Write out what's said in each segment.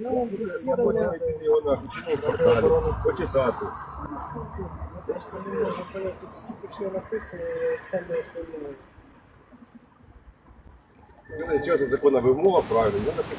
Я вам засідання. почитати. Я просто не можу, коли тут стільки всього написано, це не основне. Ну, Що це законна вимога, правильно, я напишу.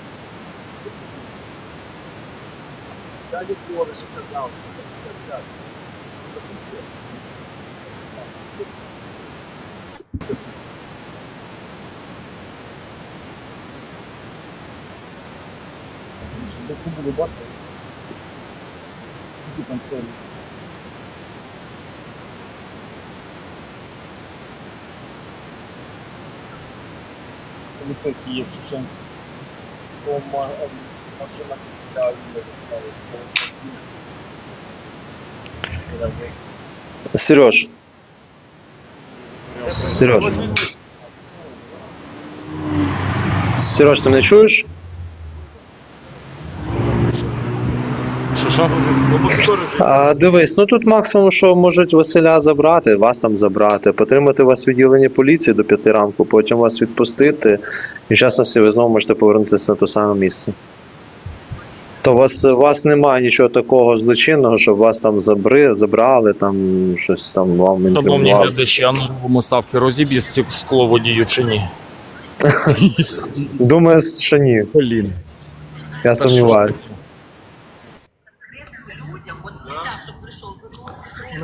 За це було бачили. Які там целі. Поліцейський є Шевченці. По ма- ем, машина для По. Сереж. Сереж. Сереж, ти мене чуєш? Що що? А, дивись, ну тут максимум, що можуть Василя забрати, вас там забрати, потримати вас в відділенні поліції до п'яти ранку, потім вас відпустити, і в частності ви знову можете повернутися на те саме місце. То у вас, у вас немає нічого такого злочинного, щоб вас там забри, забрали, там щось там вам не Шановні глядачі, а на новому ставки розіб'є скло водію чи ні? Думаю, що ні. Блін. Я сумніваюся.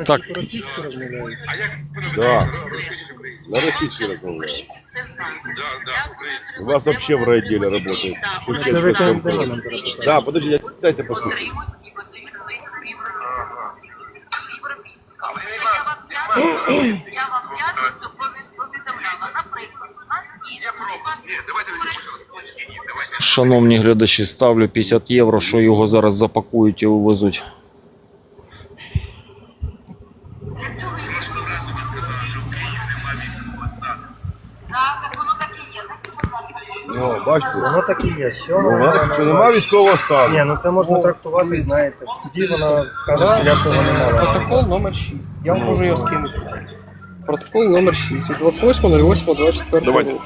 Так, Російською розмовляють. Да. На російській розмовляю. У вас вообще в райотделе работает. Це ви коментарі нам зараз Да, подожди, я- дайте послушать. Я вам п'ятницю, я вам п'ятницю повід- повідомляла. Наприклад, у нас є служба шановні глядачі, ставлю 50 євро, що його зараз запакують і увезуть. Ну, бачите? Воно так і є. Що Ну, вона вона- Що нема військового Ні, стану. ну це можна трактувати, знаєте. В суді вона скаже, що я цього не мала. Протокол номер 6. Я вам можу його скинути. Протокол номер 6 від 28.08.24 Давайте. року.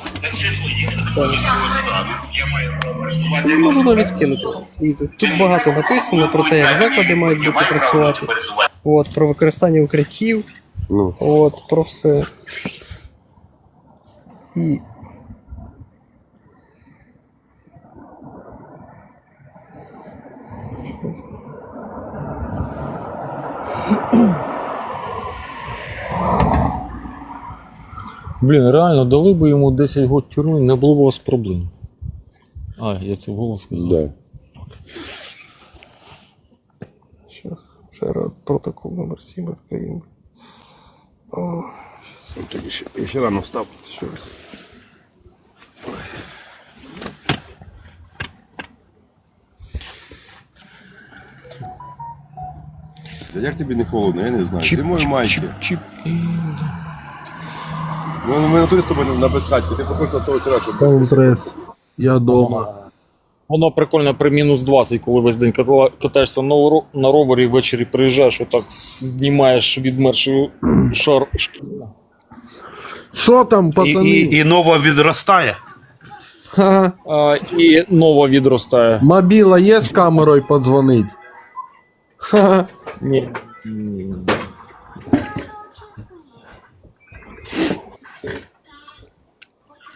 Я можу навіть скинути. Дивіться, тут багато написано про те, як заклади мають бути працювати. От, про використання укриттів. Ну. От, про все. І. Блін, реально, дали би йому 10 років тюрми, не було б у вас проблем. А, я це вголос сказав. Да. Щас, ще раз, протокол номер 7 відкриємо. О, Так, ще, ще рано встав. Ще раз. Як тобі не холодно, я не знаю. Чіп, Ти можеш майки. чіп, чіп. Ну, ми на тобою на безхатьку, ти похож на того вчора, що Стрес. Я дома. Воно прикольно при мінус 20, коли весь день катаєшся на, ро- на ровері, ввечері приїжджаєш, отак знімаєш відмерший шар шкіра. Що там, І, пацани? і, і нова відростає. Ха, А, і нова відростає. Мобіла є з камерою подзвонить? Ха, Ні.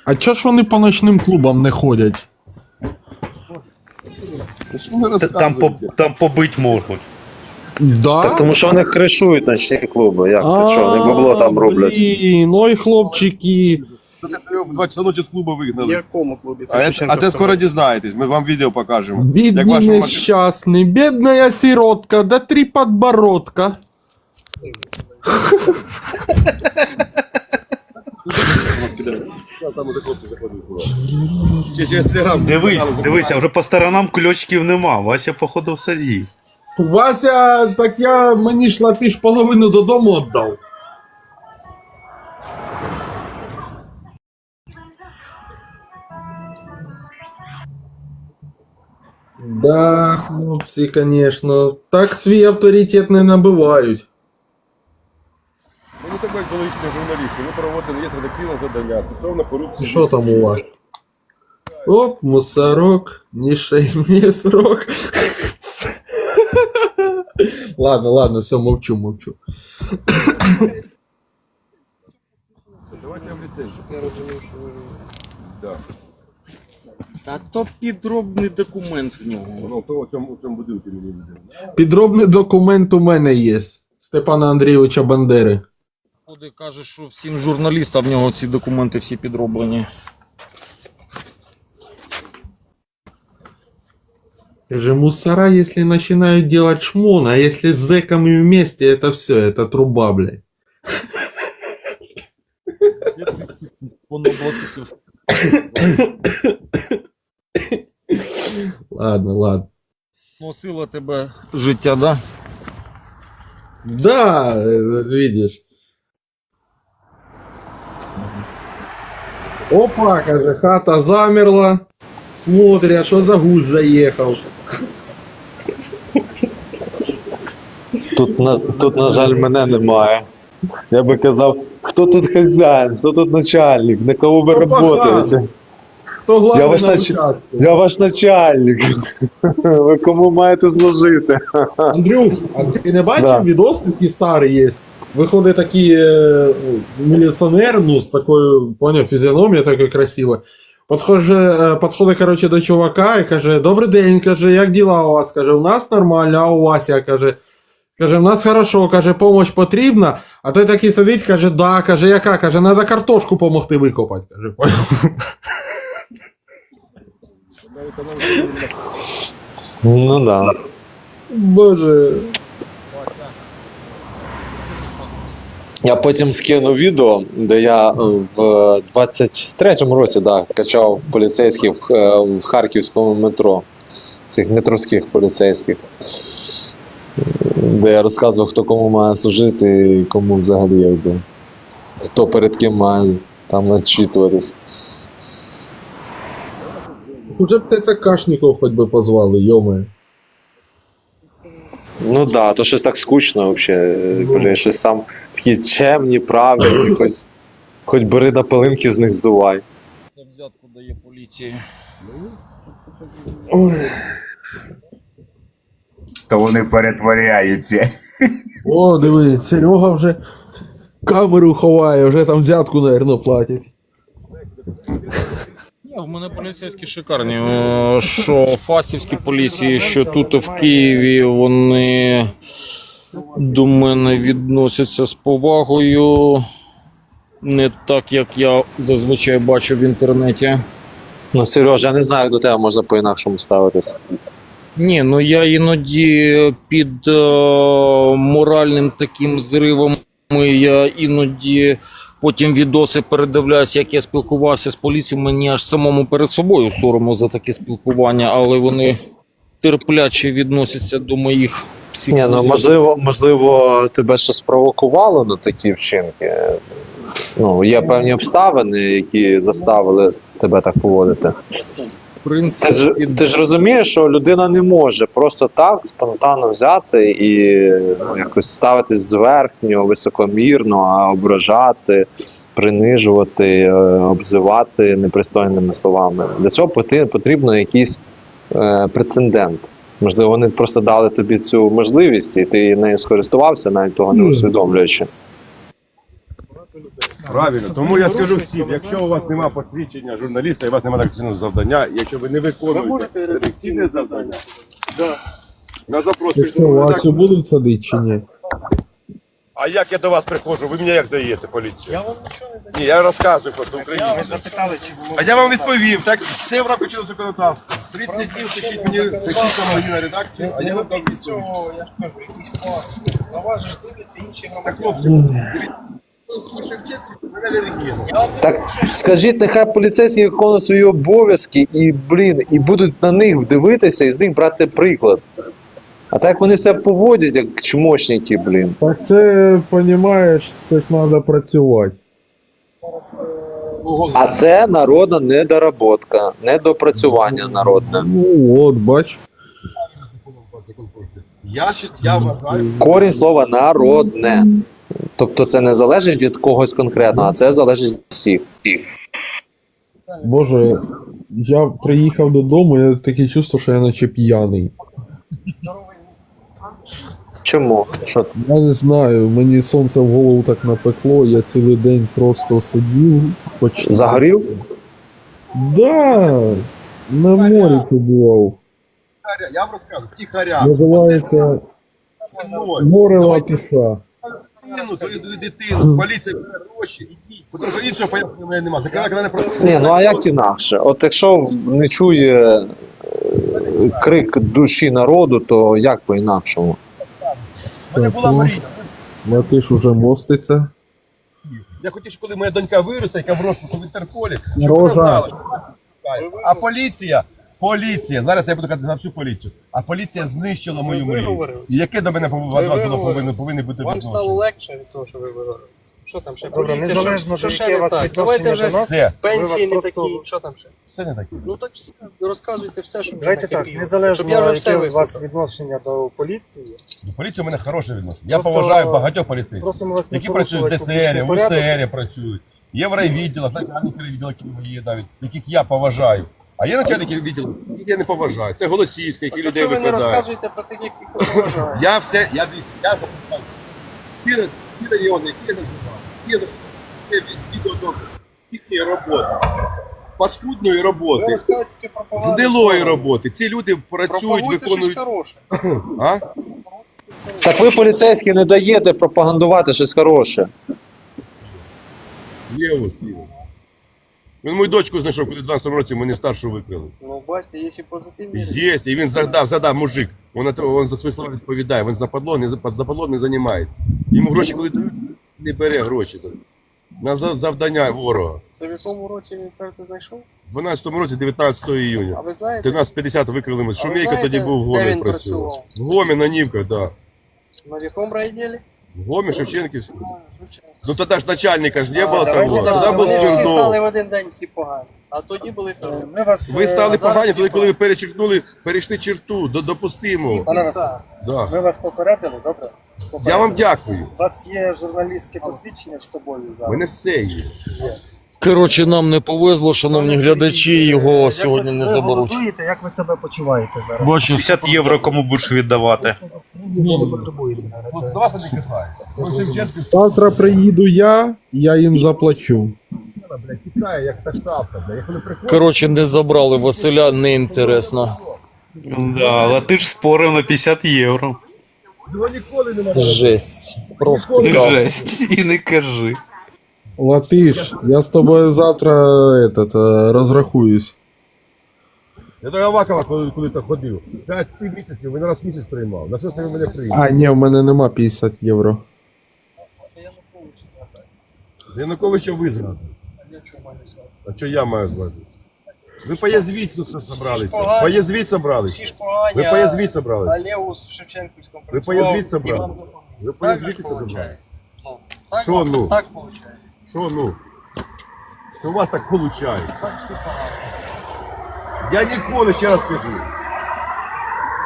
а чого ж вони по ночним клубам не ходять? Що ви Там, по, розказуєте? там побить можуть. Да? Так тому що вони кришують ночні клуби. Як ти що, вони бабло там роблять. Блін, ой, хлопчики. В 2 часа ночі з клубу вигнали. якому клубі? А, це- а Шевченківська те скоро дізнаєтесь, ми вам відео покажемо. Як Бідний вашу машину- нещасний, бідна сиротка, да три подбородка. Через телеграм. Дивись, дивися, вже по сторонам кульочків нема. Вася, походу, все з'їв. Вася, так я мені ж ти ж половину додому віддав. Да, хлопці, конечно. Так свій авторитет не набивають. Ми не такий екологічні журналісти, ми проводили є редакційне завдання стосовно корупції. Що там у вас? Оп, мусорок, не шей мне срок. ладно, ладно, все, молчу, молчу. Давайте я в ліцей, я розумів, що ви... Да. Та то підробний документ в нього. Ну, то у цьому, у цьому будинку мені не Підробний документ у мене є. Степана Андрійовича Бандери. Ходи каже, що всім журналістам в нього ці документи всі підроблені. Же мусора, если начинают делать шмон, а если с зэками вместе, это все, это труба, блядь. Ладно, ладно. Носило тебе життя, да? Да, э, видишь. Опа, каже, хата замерла. Смотрят, что за гусь заехал. Тут, на, тут, на жаль, мене немає. Я би казав, хто тут хазяїн, хто тут начальник, на кого ви працюєте? Кто главный Я ваш на нач- Я ваш начальник. Ви кому маєте зложити? Андрюх, а ти не бачив Да. відос такий старий є? Виходить такий е, ну, міліціонер, ну, з такою, поняв, фізіономією такою красивою. Подходить, е, підходить, короче, до чувака і каже: Добрий день, каже, як діла у вас? Каже, у нас нормально, а у вас як? Каже, каже, у нас хорошо, каже, помощь потрібна. А той такий сидить, каже, да, каже, яка? Каже, треба картошку помогти викопати. Каже. Ну да. Боже. Я потім скину відео, де я е, в 23-му році да, качав поліцейських е, в харківському метро. Цих метровських поліцейських. Де я розказував, хто кому має служити і кому взагалі якби. Хто перед ким має там відчитуватись. Уже б ТЦКшників хоч би позвали, йоме. Ну так, да, то щось так скучно взагалі. Блін, щось там такі чемні, правильні, хоч, хоч бери на пилинки з них здувай. Це взятку дає поліції. То вони перетворяються. О, диви, Серега вже камеру ховає, вже там взятку, наверное, платять. В мене поліцейські шикарні. Що фастівські поліції, що тут в Києві, вони до мене відносяться з повагою. Не так, як я зазвичай бачу в інтернеті. Ну, Сережа, я не знаю, як до тебе можна по-інакшому ставитись. Ні, ну я іноді під е, моральним таким зривом. Я іноді потім відоси передивляюсь, як я спілкувався з поліцією. Мені аж самому перед собою соромно за таке спілкування, але вони терпляче відносяться до моїх Ні, ну можливо, можливо, тебе щось спровокувало на такі вчинки. Ну, є певні обставини, які заставили тебе так поводити. В Ти ж, ти ж розумієш, що людина не може просто так спонтанно взяти і ну, якось ставитись зверхньо, високомірно, а ображати, принижувати, е, обзивати непристойними словами. Для цього потрібно якийсь е, прецедент. Можливо, вони просто дали тобі цю можливість, і ти нею скористувався, навіть того не усвідомлюючи. Правильно, тому я скажу всім, якщо у вас немає посвідчення журналіста і у вас немає редакційного завдання, якщо ви не виконуєте редакційне завдання, на запрос Ти що, Вацю будуть садити чи ні? А як я до вас приходжу, ви мені як даєте поліцію? Я вам нічого не даю. Ні, я розказую просто Ви Україні. запитали, чи було. А я вам відповів, так все в рамках чинного законодавства. 30 днів пишіть мені, мені на редакцію, а я вам дам відповідь. цього, я ж кажу, якісь факти. На вас же ж дивляться інші Так, громадяни. хлопці, дивіться, Так скажіть, нехай поліцейські виконують свої обов'язки і, блін, і будуть на них дивитися і з них брати приклад. А так вони себе поводять, як чмошники, блін. Так це, понімаєш, це ж треба працювати. А це народна недоработка, недопрацювання народне. Ну от, бач. Я, я вважаю, Корінь слова народне. Тобто це не залежить від когось конкретно, а це залежить від всіх. Боже, я приїхав додому, я таке чувство, що я наче п'яний. Чому? Що? Я не знаю, мені сонце в голову так напекло, я цілий день просто сидів, почти. Загорів? Да, на морі побував. я вам розказую, тихаря. Називається море Давайте латиша. Дитину, твою дитину, поліція бере гроші, ідіть. Тому що іншого пояснення мене немає. Закривай канал просто. Ні, ну а як інакше? От якщо не чує е, крик душі народу, то як по-інакшому? У мене була мрія. Латиш уже моститься. Я хотів, щоб коли моя донька виросте, яка в розшуку в Інтерполі, щоб Рожа. вона знала, що вона шукає. А поліція, поліція, зараз я буду казати за всю поліцію, а поліція знищила мою Ви мрію. виговорились. І яке до мене повинно, виговорились. повинно, повинні бути Вам відношення? стало легше від того, що ви виговорилися? Що там ще? Добре, Поліція, незалежно, що, що ще не вас так? відношення Давайте вже до нас. Все, пенсії Ви не вас такі, що там ще? все не таке. Ну так все, розказуйте все, що Давайте так, накипіло. незалежно, Щоб я вже все яке у вас вислухав. відношення до поліції, До поліції у мене хороше відношення. Я Просто поважаю багатьох поліцейських, просимо вас не які працюють в порушувати ДСР, в порядок. УСР працюють. Є в райвідділах, начальники відділів є навіть, яких я поважаю. А є начальники відділів, яких я не поважаю. Це Голосіївська, які людей ви не викладають. розказуєте про тих, яких ви поважаєте? Я все, я дивіться, я за все знаю. Ті, ті райони, які я називав, є за що це відеодокази їхньої роботи, паскудної Ви роботи, розказуєте тільки про погану гнилої сторону. роботи. Ці люди працюють, Пропагуйте щось виконують. хороше. А? Так ви поліцейські не даєте пропагандувати щось хороше. Є ось є. Він мою дочку знайшов, коли в 12 році мені старшу викрили. Ну, бачите, є і позитивні. речі. Є, і він задав, задав мужик. Він, він за свої слова відповідає, він западло, не за- западло не займається. Йому гроші, коли дають, не бере гроші. На за- завдання ворога. Це в якому році він кажете, знайшов? В 12 році, 19 А іюня. ви знаєте, 13.50 викрили ми. А ви Шумейка знаєте, тоді був в де Гомі він працював. працював? В Гомі на Нівках, так. Да. на якому райділі? В Гомі, Шевченківський. Ну тоді ж начальника ж не А, було давайте того. так, Тоді був давайте. Всі стали Смірнов. в один день всі погані. А тоді були. Ми вас, Ви е, стали зараз погані, всі тоді, коли ви перечеркнули, перейшли черту до допустимо. Пане. Да. Ми вас попередили, добре? Я вам дякую. У вас є журналістське посвідчення з собою У зараз? мене все є. Коротше, нам не повезло, шановні глядачі, його як сьогодні не ви заберуть. голодуєте, як ви себе почуваєте зараз? Бачу, 50 євро кому будеш віддавати? Ні, не потребуєте. До вас не касається. Завтра приїду я, я їм заплачу. коротше, не забрали Василя, не інтересно. Да, але ти ж спорив на 50 євро. його ніколи не. Жесть. Провтикав. Жесть, і не кажи. Латиш, я з тобою завтра этот, е, розрахуюсь. Я до Авакова, коли, коли ходив. П'ять ти місяців, він раз в місяць приймав. На що це він мене? А, ні, в мене нема 50 євро. Януковича маю сказати? А що я маю звати? Ви поязвіть собралися. погані. Поязвіть собрались. Всі ж погані, Ви а- поязвіть а собрались. Леус в Шевченківському Ви працював. поязвіть і собрали. вам допомагав. Ви Так поязвіть же це ж собрались. получається. Ну, так Що ну? Так виходить. Що ну? Що у вас так виходить? Так. Я ніколи, ще раз кажу.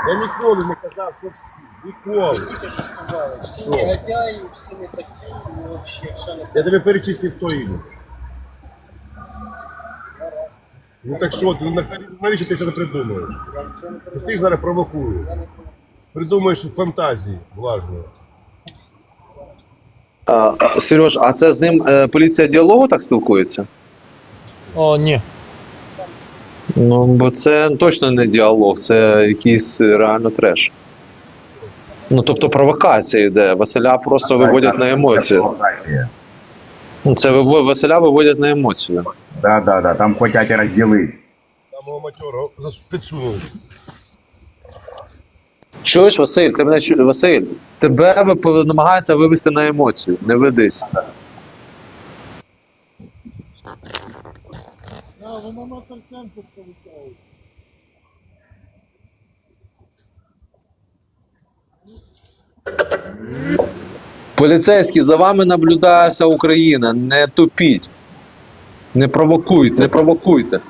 Я ніколи не казав, що всі. Ви Ніколи. тільки що сказали. Всі Що? негодяї, всі не такі, і взагалі все не Я тебе перечислив то ім'я. Ну так що, ти, ну, навіщо ти це не придумуєш? Я нічого не Ти ж ти ж зараз провокуєш. Придумаєш фантазії влажної. А, Сереж, а це з ним е, поліція діалогу так спілкується? О, ні. Ну, бо це точно не діалог, це якийсь е, реально треш. Ну тобто провокація йде. Василя просто виводять на емоцію. Провокація. Ну, Це Василя виводять на емоцію. Да, да, да, там хочуть розділити. Там його матьорого підсунули. Чуєш, Василь, ти мене чу... Василь, тебе намагаються вивести на емоцію. Не ведись. Поліцейські, за вами наблюдає вся Україна. Не тупіть. Не провокуйте, не провокуйте.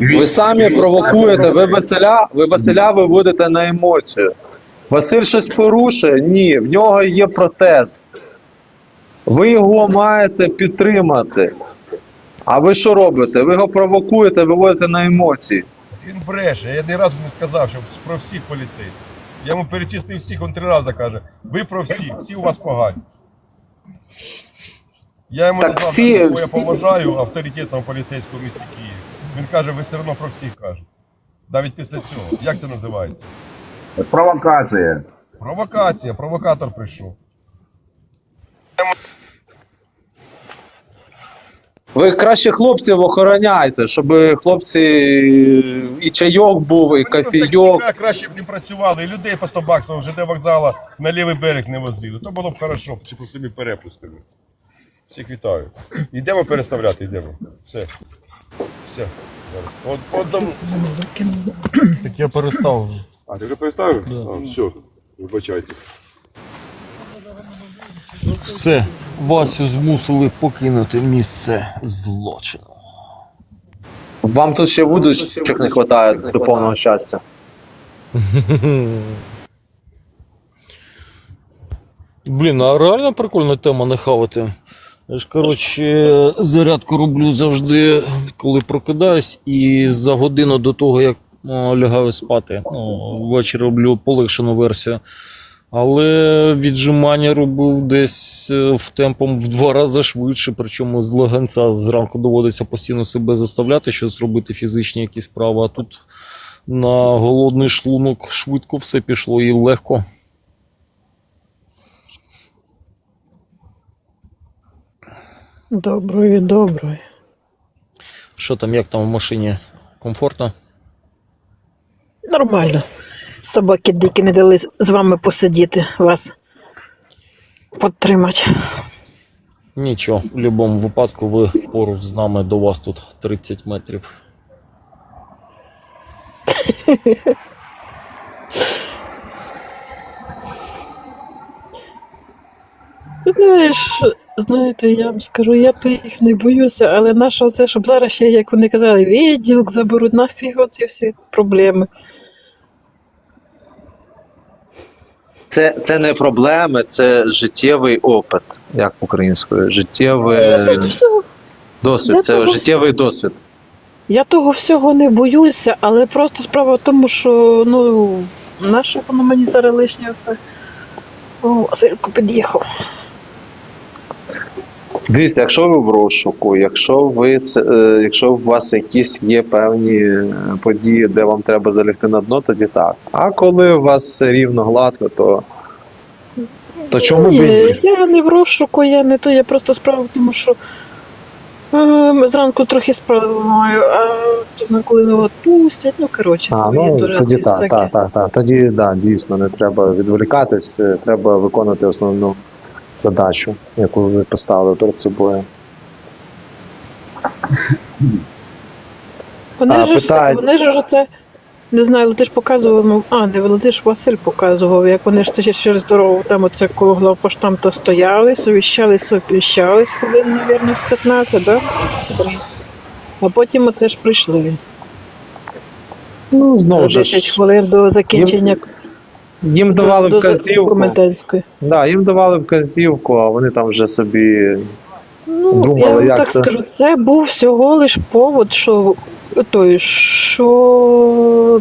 Ви самі провокуєте, ви Василя, ви Василя виводите на емоцію. Василь щось порушує? Ні, в нього є протест. Ви його маєте підтримати. А ви що робите? Ви його провокуєте, виводите на емоції. Він бреше. Я ні разу не сказав, що про всіх поліцейських. Я йому перечислив всіх, він три рази каже: ви про всіх, всі у вас погані. Я йому Так назвав, всі- всі- я поважаю авторитетного поліцейського в місті Києві. Він каже, ви все одно про всіх кажете. Навіть після цього. Як це називається? Провокація. Провокація, провокатор прийшов. Ви краще хлопців охороняйте, щоб хлопці і чайок був, і кофійок. так краще б не працювали, і людей по 100 баксів ЖД вокзала на лівий берег не возили. То було б хорошо, чи по собі перепусками. Всіх вітаю. Йдемо переставляти, йдемо. Все. Все. От, по одному. Так я перестав вже. А, ти вже переставив? А, все. Вибачайте. Все, Васю змусили покинути місце злочину. Вам тут ще вудочок не вистачає до повного щастя. Блін, а реально прикольна тема не хавати. Я ж, коротше, зарядку роблю завжди, коли прокидаюсь, і за годину до того, як лягаю спати. Ну, ввечері роблю полегшену версію. Але віджимання робив десь е, в темпом в два рази швидше, причому з легенця зранку доводиться постійно себе заставляти щось робити, фізичні якісь справи. А тут на голодний шлунок швидко все пішло і легко. Доброї, доброї. Що там, як там в машині? Комфортно? Нормально. Собаки дикі не дали з вами посидіти, вас підтримати. Нічого, в будь-якому випадку ви поруч з нами до вас тут 30 метрів. Ти знаєш, знаєте, я вам скажу, я то їх не боюся, але наше це, щоб зараз ще, як вони казали, відділок заберуть, нафіг оці всі проблеми. Це, це не проблеми, це життєвий опит, як українською. Життєвий досвід. Я Це того- життєвий досвід. Я того всього не боюся, але просто справа в тому, що ну, наше воно мені зараз лишнє. О, Василько під'їхав. Дивіться, якщо ви в розшуку, якщо ви це, е, якщо у вас якісь є певні е, події, де вам треба залягти на дно, тоді так. А коли у вас все рівно гладко, то, то чому б і Ні, я не в розшуку, я не то, я просто справа в тому, що е, зранку трохи справи маю, а хто знає, коли його відпустять, ну коротше, А, ну тоді так, так, так, так. Тоді да, дійсно не треба відволікатись, е, треба виконувати основну задачу, яку ви поставили перед собою. Вони А, ж питають. вони ж оце, не знаю, Летиш показував, ну, а, не Летиш, Василь показував, як вони ж це через дорогу, там оце коло главпоштамта стояли, совіщались, совіщались хвилин, мабуть, з 15, да? А потім оце ж прийшли. Ну, знову За ж 10 хвилин до закінчення їм давали до- до вказівку. комендантської. Да, їм давали вказівку, а вони там вже собі. Ну, Думали, я вам як так це? скажу, це був всього лиш повод, що той, що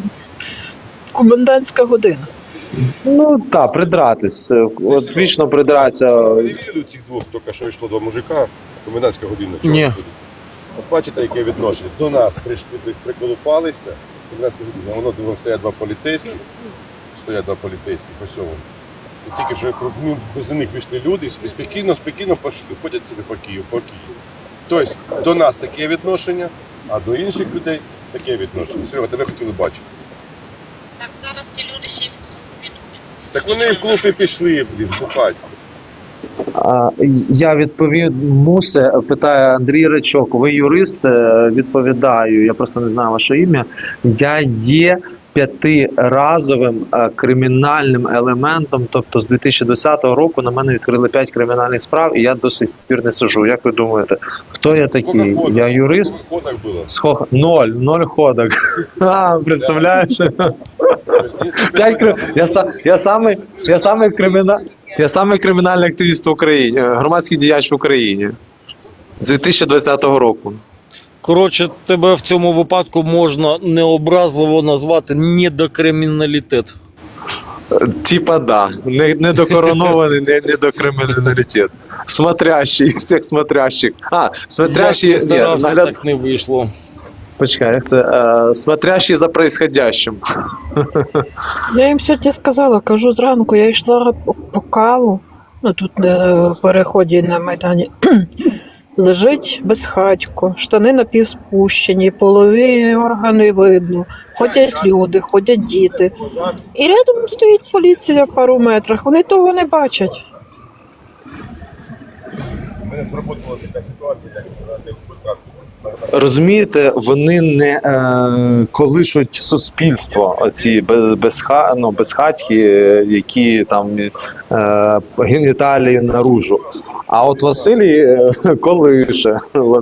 комендантська година. Ну так, придратись. От вічно придратися. Не виділи цих двох, тільки що йшло два мужика, комендантська година. чого Ні. От бачите, яке відношення? До нас прийшли, приколупалися, не воно воно стоять два поліцейські, стоять два поліцейські, ось вони. І тільки що ну, з них вийшли люди і спокійно, спокійно пішли, ходять собі по Києву, по Києву. Тобто до нас таке відношення, а до інших людей таке відношення. Серега, тебе хотіли бачити. Так зараз ті люди ще й в клуб підуть. Так вони і в клуб і пішли, блін, бухать. А, Я відповів мусе, питає Андрій Речок, ви юрист? Е, Відповідаю, я просто не знаю ваше ім'я. Я є п'ятиразовим е, кримінальним елементом. Тобто з 2010 року на мене відкрили п'ять кримінальних справ, і я до сих пір не сиджу. Як ви думаєте, хто я такий? ходок? Я юрист? В ходах було. Схо... Ноль, ноль ходок. А, представляєш? П'ять кри... я, я самий, я самий криміна... я самий кримінальний активіст в Україні, е, громадський діяч в Україні з 2020 року. Коротше, тебе в цьому випадку можна необразливо назвати недокриміналітет. Типа да, не, не докоронований, не, не до криміналітет. Смотрящий, всіх смотрящих. А, смотрящий, Як ти старався, нагляд... так не вийшло. Почекай, як це? Е, смотрящий за происходящим. Я їм сьогодні сказала, кажу зранку, я йшла по- по каву, ну тут на переході на Майдані. Лежить безхатько, штани напівспущені, полові органи видно. Ходять люди, ходять діти. І рядом стоїть поліція в пару метрах. Вони того не бачать. У мене зробила така ситуація, як на. Розумієте, вони не е, колишуть суспільство, оці безха, ну, безхатьки, е, які там е, геніталії наружу. А от Василій е, колише,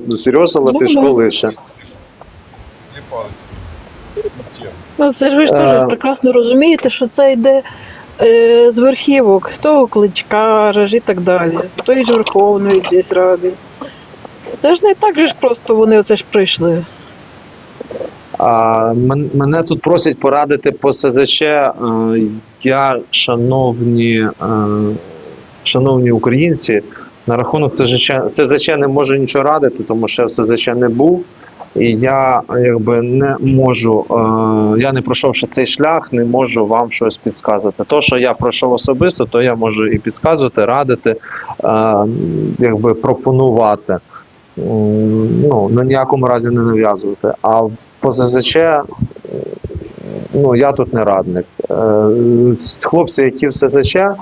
Сережа Латиш Ну, да. колише. Ну це ж ви ж Е. теж прекрасно розумієте, що це йде е, з верхівок, з того кличка ж і так далі, з тої ж Верховної десь ради. Це ж не так же ж просто вони оце ж прийшли. А, мен- мене тут просять порадити по СЗЧ. Е, Я, шановні, е, шановні українці, на рахунок СЗЧ, СЗЧ не можу нічого радити, тому що я в СЗЧ не був. І я якби не можу, е, я не пройшов ще цей шлях, не можу вам щось підказувати. То, що я пройшов особисто, то я можу і підказувати, радити, е, якби пропонувати. Ну, на ніякому разі не нав'язувати. А в по ЗЗЧ, е, ну я тут не радник. Е, Хлопці, які в СЗЧ, е,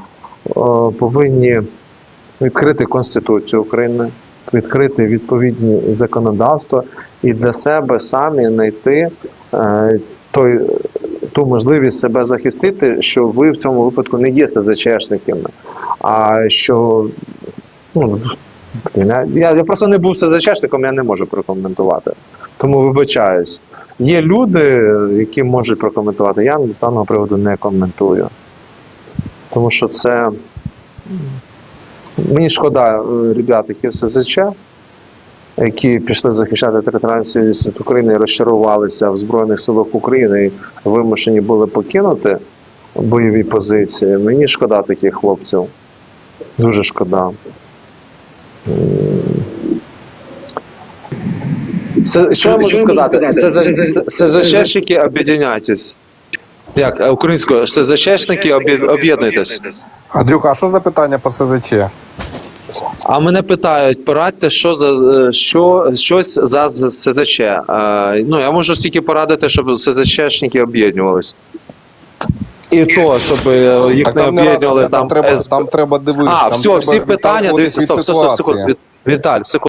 повинні відкрити Конституцію України, відкрити відповідні законодавства і для себе самі знайти е, той, ту можливість себе захистити, що ви в цьому випадку не є СЗЧшниками, а що ну, я, я, просто не був СЗЧшником, я не можу прокоментувати. Тому вибачаюсь. Є люди, які можуть прокоментувати. Я з даного приводу не коментую. Тому що це. Мені шкода е, ребят, які в СЗЧ, які пішли захищати територіальну цілісність України і розчарувалися в Збройних силах України і вимушені були покинути бойові позиції. Мені шкода таких хлопців. Дуже шкода. Це, що я можу сказати? СЗЧшники об'єдняйтесь. Як е, українською, СЗЧшники об'єднуйтесь. Андрюха, а що за питання по СЗЧ? А мене питають, порадьте, що за е, що щось за СЗЧ. Е, ну я можу тільки порадити, щоб СЗЧшники об'єднувались. І то, щоб е, їх Так не об'єднували там. там треба, там треба дивитися. А, там все, треба всі питання. Дивіться, стоп, стоп, стоп, секунд. Віталь, секунд.